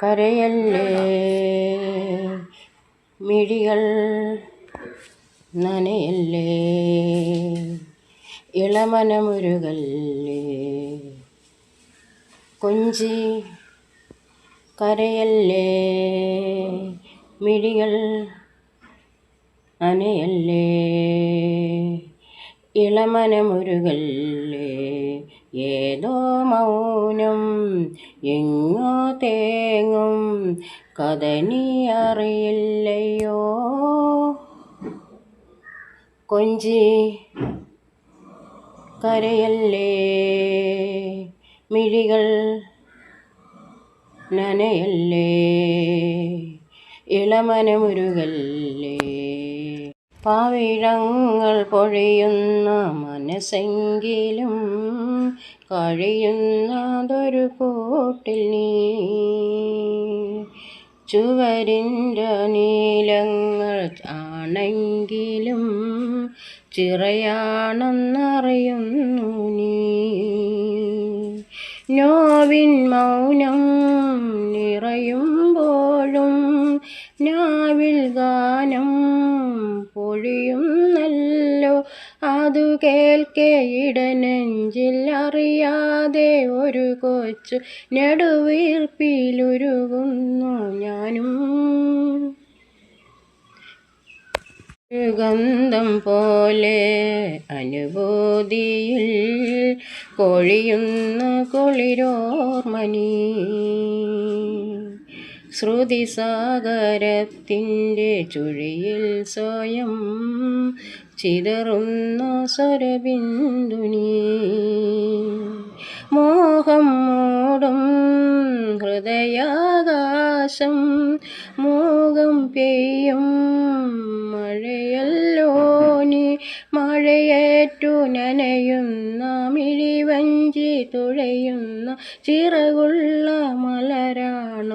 കരയല്ലേ? മിഴികൾ നനയല്ലേ? ഇളമനമുരുകല്ലേ? കൊഞ്ചി കരയല്ലേ? മിഴികൾ നനയല്ലേ? ഇളമനമുരുകല്ലേ? ഏതോ മൗനം എങ്ങോ തേങ്ങും കഥനി അറിയില്ലയോ? കൊഞ്ചി കരയല്ലേ? മിഴികൾ നനയല്ലേ? ഇളമനമുരുകല്ലേ? പാവിഴങ്ങൾ പൊഴിയുന്ന മനസ്സെങ്കിലും കഴിയുന്നതൊരു കൂട്ടിൽ നീ. ചുവരിന്റെ നീലങ്ങൾ ആണെങ്കിലും ചിറയാണെന്നറിയുന്നു നീ. നോവിൻ മൗനം നിറയുമ്പോഴും നാവിൽ ഗാനം ഇടനെഞ്ചിൽ അറിയാതെ ഒരു കൊച്ചു നെടുവീർപ്പിലുരുകുന്നു ഞാനും. ഗന്ധം പോലെ അനുഭൂതിയിൽ കൊഴിയുന്ന കുളിരോർമണി ശ്രുതിസാഗരത്തിന്റെ ചുഴിയിൽ സ്വയം ചിതറുന്ന സ്വരബിന്ദുനി. മോഹം മൂടും ഹൃദയാകാശം മോഹം പെയ്യും മഴയല്ലോ നീ. മഴയേറ്റു നനയുന്ന മിഴിവഞ്ചി തുഴയുന്ന ചിറകുള്ള മലരാണൊന്നുള്ളം.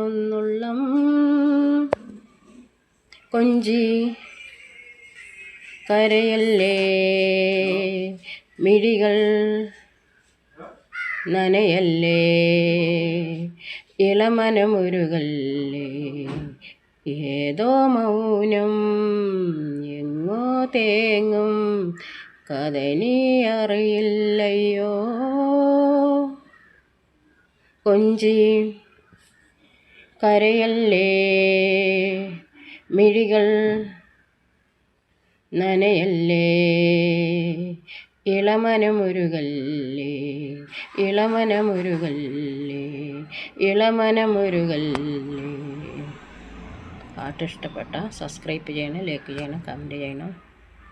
കൊഞ്ചി കരയല്ലേ? മിഴികൾ നനയല്ലേ? ഇളമനമുരുകല്ലേ? ഏതോ മൗനം എങ്ങോ തേങ്ങും കഥനി അറിയില്ലയോ? കൊഞ്ചി കരയല്ലേ? മിഴികൾ നനയല്ലേ? ഇളമനമുരുകല്ലേ? ഇളമനമുരുകല്ലേ? ഇളമനമുരുകല്ലേ? പാട്ട് ഇഷ്ടപ്പെട്ട സബ്സ്ക്രൈബ് ചെയ്യണം ലൈക്ക് ചെയ്യണം കമന്റ് ചെയ്യണം.